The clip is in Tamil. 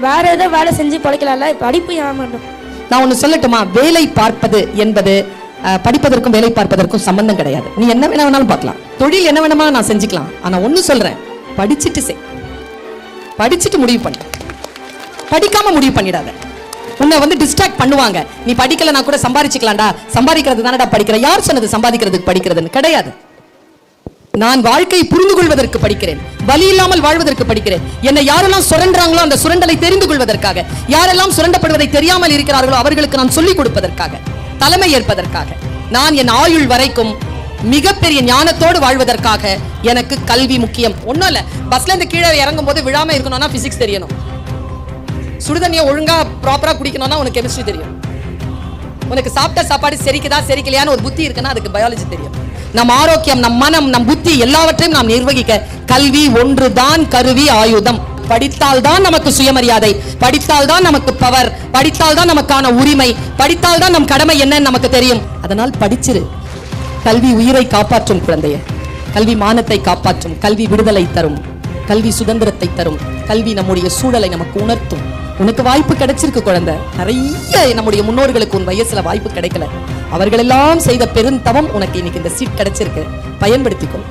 வேற ஏதோ வேலை செஞ்சு பழைக்கலாம்ல? படிப்பு ஏன் நான் ஒன்னு சொல்லட்டுமா? வேலை பார்ப்பது என்பது படிப்பதற்கும் வேலை பார்ப்பதற்கும் சம்பந்தம் கிடையாது. நீ என்ன வேணா வேணாலும் பார்க்கலாம். தொழில் என்ன வேணுமா நான் செஞ்சுக்கலாம். ஆனா ஒண்ணு சொல்றேன். படிச்சுட்டு செய். படிச்சுட்டு முடிவு பண்ணு. படிக்காம முடிவு பண்ணிடாத. உன்னை வந்து டிஸ்ட்ராக்ட் பண்ணுவாங்க. நீ படிக்கலனா கூட சம்பாதிச்சுக்கலாம்டா சம்பாதிக்கிறது தானடா படிக்கிற. யார் சொன்னது சம்பாதிக்கிறதுக்கு படிக்கிறதுன்னு? கிடையாது. நான் வாழ்க்கையை புரிந்து கொள்வதற்கு படிக்கிறேன். வலி இல்லாமல் வாழ்வதற்கு படிக்கிறேன். என்னை யாரெல்லாம் சுரண்டாங்களோ அந்த சுரண்டலை தெரிந்து கொள்வதற்காக யாரெல்லாம் சுரண்டப்படுவதை தெரியாமல் இருக்கிறார்களோ அவர்களுக்கு நான் சொல்லிக் கொடுப்பதற்காக தலைமை ஏற்பதற்காக நான் என் ஆயுள் வரைக்கும் மிகப்பெரிய ஞானத்தோடு வாழ்வதற்காக எனக்கு கல்வி முக்கியம். ஒண்ணும் இல்ல. பஸ்ல இருந்து கீழே இறங்கும் போது விழாம இருக்கணும்னா பிசிக்ஸ் தெரியணும். சுடுதண்ணியை ஒழுங்கா ப்ராப்பரா குடிக்கணும்னா உனக்கு கெமிஸ்ட்ரி தெரியும். உனக்கு சாப்பிட்ட சாப்பாடு செரிக்குதா செரிக்கலையான்னு ஒரு புத்தி இருக்குன்னா அதுக்கு பயாலஜி தெரியும். நம் ஆரோக்கியம் நம் மனம் நம் புத்தி எல்லாவற்றையும் நாம் நிர்வகிக்க. கல்வி ஒன்றுதான் கருவி ஆயுதம். படித்தால் தான் நமக்கு சுயமரியாதை படித்தால் தான் நமக்கு பவர் படித்தால் தான் நமக்கான உரிமை படித்தால் தான் நம் கடமை என்னன்னு நமக்கு தெரியும். அதனால் படிச்சிரு. கல்வி உயிரை காப்பாற்றும் குழந்தைய. கல்வி மானத்தை காப்பாற்றும் கல்வி விடுதலை தரும் கல்வி சுதந்திரத்தை தரும் கல்வி நம்முடைய சூழலை நமக்கு உணர்த்தும். உனக்கு வாய்ப்பு கிடைச்சிருக்கு குழந்தை. நிறைய நம்முடைய முன்னோர்களுக்கு உன் வயசுல வாய்ப்பு கிடைக்கல. அவர்களெல்லாம் செய்த பெருந்தவம் உனக்கு இன்னைக்கு இந்த சீட் கிடைச்சிருக்கு. பயன்படுத்திக்கொள்